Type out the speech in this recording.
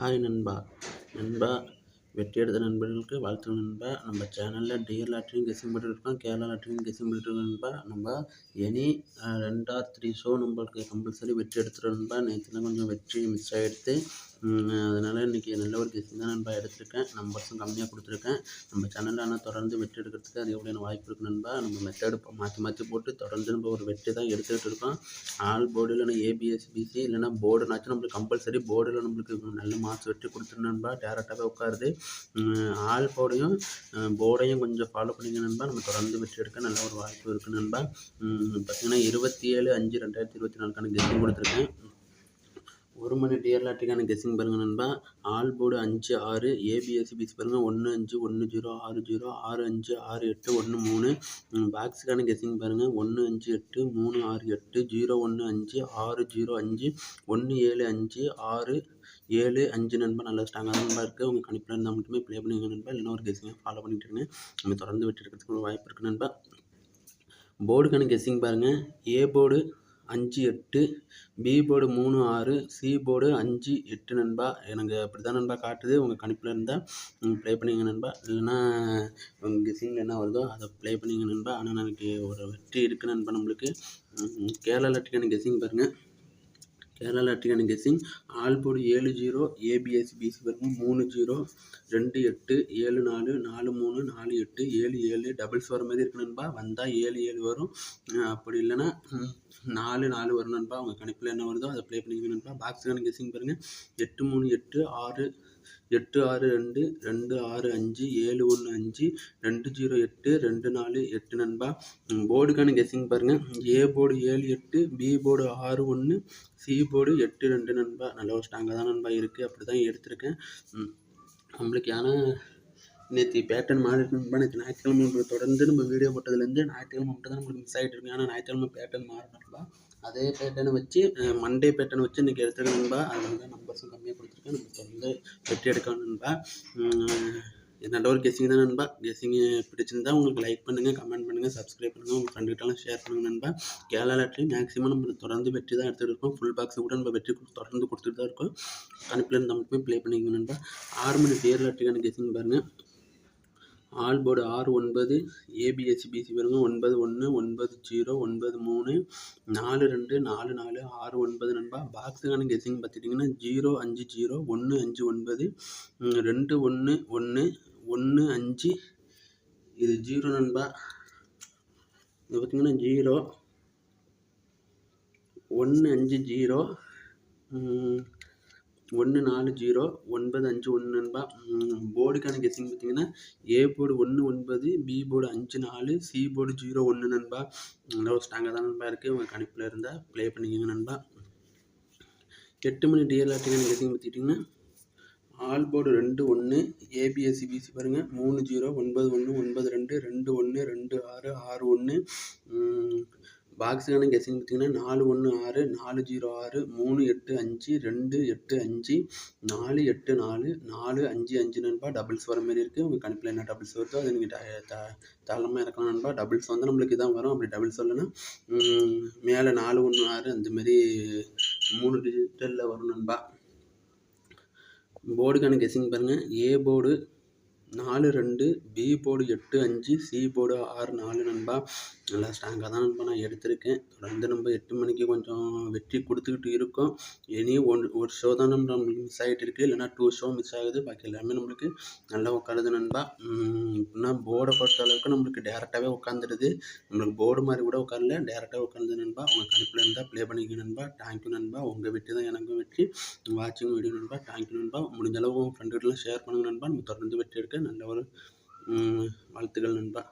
Hi நண்பா. நண்பா வெற்றி எடுத்த நண்பர்களுக்கு வாழ்த்து நண்பா. நம்ம சேனலில் டிஎல் லாட்ரியும் கெஸ்ஸிங் இருக்கோம். கேரளா லாட்ரியும் கெஸ்ஸிங் இருக்கோம் நண்பா. நம்ம எனி ரெண்டா த்ரீ ஷோ நம்மளுக்கு கம்பல்சரி வெற்றி எடுத்துட்டோம் நண்பா. நேற்றுலாம் கொஞ்சம் வெற்றி மிஸ் ஆகிடுது அதனால் இன்றைக்கி நல்ல ஒரு கெஸ்ஸிங் தான் நண்பா எடுத்திருக்கேன். நம்பர்ஸும் கம்மியாக கொடுத்துருக்கேன். நம்ம சேனலில் ஆனால் தொடர்ந்து வெற்றி எடுக்கிறதுக்கு அது எவ்வளோ வாய்ப்பு இருக்குது நண்பா? நம்ம மெத்தடு மாற்றி மாற்றி போட்டு தொடர்ந்து நம்ம ஒரு வெற்றி தான் எடுத்துக்கிட்டு இருக்கோம். ஆல் போர்டு இல்லைனா ஏபிஎஸ் பிசி இல்லைனா போர்டுனாச்சும் நம்மளுக்கு கம்பல்சரி போர்டில் நம்மளுக்கு நல்ல மார்க்ஸ் வெற்றி கொடுத்துரு நண்பா. டேரெக்டாகவே உட்காருது. ஆல் போர்டையும் போர்டையும் கொஞ்சம் ஃபாலோ பண்ணிங்க நண்பா. நம்ம தொடர்ந்து வெற்றி எடுக்க நல்ல ஒரு வாய்ப்பு இருக்குது நண்பா. பார்த்திங்கன்னா இருபத்தி ஏழு அஞ்சு ரெண்டாயிரத்தி இருபத்தி நாலுக்கான கெஸ்ஸிங் கொடுத்துருக்கேன். ஒரு மணி டிஆர்லாட்டுக்கான கெஸ்ஸிங் பாருங்கள் நண்பா. ஆல் போர்டு அஞ்சு ஆறு ஏபிஎஸ்சி பிசி பாருங்கள் ஒன்று அஞ்சு ஒன்று ஜீரோ ஆறு ஜீரோ ஆறு அஞ்சு ஆறு எட்டு ஒன்று மூணு. பாக்ஸுக்கான கெஸ்ஸிங் பாருங்கள் ஒன்று அஞ்சு எட்டு மூணு ஆறு எட்டு ஜீரோ ஒன்று அஞ்சு ஆறு ஜீரோ அஞ்சு ஒன்று ஏழு அஞ்சு ஆறு ஏழு அஞ்சு நண்பா. நல்லா ஸ்ட்ராங்காக நண்பா இருக்குது உங்கள் கணிப்பில் இருந்தால் மட்டுமே ப்ளே பண்ணுங்க நண்பா. இல்லைன்னா ஒரு கெஸ்ஸிங்கை ஃபாலோ பண்ணிட்டு இருங்க. நம்ம தொடர்ந்து வெற்றி எடுக்கிறதுக்கு வாய்ப்பு இருக்குது நண்பா. போர்டுக்கான கெஸ்ஸிங் பாருங்கள் ஏ போர்டு அஞ்சு எட்டு பி போர்டு மூணு ஆறு சி போர்டு அஞ்சு எட்டு நண்பா. எனக்கு அப்படி தான் நண்பா காட்டுது. உங்கள் கணிப்பில் இருந்தால் ப்ளே பண்ணிங்க நண்பா. இல்லைன்னா உங்கள் கெஸ்ஸிங்கில் என்ன வருதோ அதை ப்ளே பண்ணிங்க நண்பா. ஆனால் எனக்கு ஒரு வெற்றி இருக்குது நண்பா நம்மளுக்கு. கேரளா லட்டுக்கான கெஸ்ஸிங் பாருங்கள் கேரளா லாட்ரிக்கான கெஸ்ஸிங் ஆல்போடு ஏழு ஜீரோ ஏபிஎஸ் பிசி வரும் மூணு ஜீரோ ரெண்டு எட்டு ஏழு நாலு நாலு மூணு நாலு எட்டு ஏழு ஏழு டபுள்ஸ் வர மாதிரி இருக்கு நண்பா. வந்தால் ஏழு ஏழு வரும். அப்படி இல்லைன்னா நாலு நாலு வரும் நண்பா. உங்கள் கணிப்பில் என்ன வருதோ அதை ப்ளே பண்ணிக்கணும் நண்பா. பாக்ஸுக்கான கெஸ்ஸிங் பாருங்கள் எட்டு மூணு எட்டு ஆறு எட்டு ஆறு ரெண்டு ரெண்டு ஆறு அஞ்சு ஏழு ஒன்று அஞ்சு ரெண்டு ஜீரோ எட்டு ரெண்டு நாலு எட்டு நண்பா. போர்டுக்கான கெஸ்ஸிங் பாருங்கள் ஏ போர்டு ஏழு எட்டு பி போர்டு ஆறு ஒன்று சி போர்டு எட்டு ரெண்டு நண்பா. நல்ல ஒரு ஸ்ட்ராங்காக தான் நண்பா இருக்குது அப்படி தான் எடுத்திருக்கேன் நம்மளுக்கு ஏன்னா நேற்று பேட்டர்ன் மாறி நண்பா. நேற்று ஞாயிற்றுக்கிழமை தொடர்ந்து நம்ம வீடியோ போட்டதுலேருந்து ஞாயிற்றுக்கிழமை மட்டும் தான் நம்மளுக்கு மிஸ் ஆகிட்டு இருக்கு. ஆனால் ஞாயிற்றுக்கிழமை பேட்டர்ன் மாறணும்பா அதே பேட்டர்னை வச்சு மண்டே பேட்டர்னை வச்சு இன்றைக்கி எடுத்துருக்கேன் நண்பா. அதில் தான் நம்பர்ஸும் கம்மி கொடுத்துருக்கேன் நம்ம தொடர்ந்து வெற்றி எடுக்கணும் நண்பா. நல்ல ஒரு கெஸிங் தான் நண்பா? கெஸிங் பிடிச்சிருந்தா உங்களுக்கு லைக் பண்ணுங்கள் கமெண்ட் பண்ணுங்கள் சப்ஸ்கிரைப் பண்ணுங்கள் உங்கள் ஃப்ரெண்டுகிட்டலாம் ஷேர் பண்ணுங்கள் நண்பா. கேரளா மேக்ஸிமம் நம்ம தொடர்ந்து வெற்றி தான் எடுத்துகிட்டு இருக்கோம். ஃபுல் பாக்ஸ் கூட நம்ம வெற்றி தொடர்ந்து கொடுத்துட்டு தான் இருக்கோம். கணிப்பில் இருந்து மட்டுமே ப்ளே பண்ணிக்கணும் நண்பா. ஆறு மணி பேர் கெஸிங் பாருங்கள் ஆல் போர்டு ஆறு ஒன்பது ஏபிஎஸ்சி பிசி பாருங்கள் ஒன்பது ஒன்று ஒன்பது ஜீரோ ஒன்பது மூணு நாலு ரெண்டு நாலு நாலு ஆறு ஒன்பது நண்பா. பாக்ஸுக்கான கெஸ்ஸிங் பார்த்துட்டிங்கன்னா ஜீரோ அஞ்சு ஜீரோ ஒன்று அஞ்சு ஒன்பது ரெண்டு ஒன்று ஒன்று ஒன்று அஞ்சு. இது ஜீரோ நண்பா. இது பார்த்திங்கன்னா ஜீரோ ஒன்று அஞ்சு ஜீரோ ஒன்று நாலு ஜீரோ ஒன்பது அஞ்சு ஒன்று நண்பா. போர்டுக்கான கெஸ்ஸிங் பார்த்தீங்கன்னா ஏ போர்டு ஒன்று ஒன்பது பி போர்டு அஞ்சு நாலு சி போர்டு ஜீரோ ஒன்று நண்பா. நல்லா ஒரு ஸ்ட்ராங்காக தான் நண்பா இருக்குது உங்கள் கணிப்பில் இருந்தால் ப்ளே பண்ணிக்கோங்க நண்பா. எட்டு மணி டிஎல்ஆர்டிக்கான கெஸ்ஸிங் பார்த்துக்கிட்டிங்கன்னா ஆல் போர்டு ரெண்டு ஒன்று ஏபிஎஸ்சி பிசி பாருங்கள் மூணு ஜீரோ ஒன்பது ஒன்று ஒன்பது ரெண்டு ரெண்டு ஒன்று ரெண்டு ஆறு ஆறு ஒன்று பாக்ஸுக்கான கெஸ்ஸிங் பார்த்தீங்கன்னா நாலு ஒன்று ஆறு நாலு ஜீரோ ஆறு மூணு எட்டு அஞ்சு ரெண்டு எட்டு அஞ்சு நாலு எட்டு நாலு நாலு அஞ்சு அஞ்சு நண்பா டபுள்ஸ் வர மாதிரி இருக்குது உங்கள் கணிப்பில் என்ன டபுள்ஸ் வருதோ அது நீங்கள் த தாராளமாக இறக்கலாம் நண்பா. டபுள்ஸ் வந்து நம்மளுக்கு இதான் வரும். அப்படி டபுள்ஸ் வரலன்னா மேலே நாலு ஒன்று ஆறு அந்தமாரி மூணு டிஜிட்டலில் வரும் நண்பா. போர்டுக்கான கெஸ்ஸிங் பாருங்கள் ஏ போர்டு நாலு ரெண்டு பி போர்டு எட்டு அஞ்சு சி போர்டு ஆறு நாலு நண்பா. நல்லா ஸ்ட்ராங்காக தான் நண்பா நான் எடுத்திருக்கேன். தொடர்ந்து நம்ம எட்டு மணிக்கு கொஞ்சம் வெற்றி கொடுத்துக்கிட்டு இருக்கோம். இனி ஒன் ஒரு ஷோ தான் நம்ம நம்மளுக்கு மிஸ் ஆகிட்டு இருக்குது இல்லைனா டூ ஷோ மிஸ் ஆகுது. பாக்கி எல்லாமே நம்மளுக்கு நல்லா உட்காருது நண்பா. இப்படின்னா போர்டை பொறுத்த அளவுக்கு நம்மளுக்கு டேரெக்டாகவே உட்காந்துடுது. நம்மளுக்கு போர்டு மாதிரி கூட உட்காரல. டேரெக்டாக உட்காந்து நண்பா. உங்கள் கணிப்பில் இருந்தால் ப்ளே பண்ணிக்க நண்பா. தேங்க்யூ நண்பா. உங்கள் வெற்றி தான் எனக்கும் வெற்றி. வாட்சிங் வீடியோ நண்பா. தேங்க்யூ நண்பா. முடிஞ்ச அளவு உங்கள் ஃப்ரெண்டுகிட்டலாம் ஷேர் பண்ணுங்க நண்பா. நம்ம தொடர்ந்து வெற்றி எடுக்க நல்ல ஒரு வாழ்த்துக்கள் நண்பா.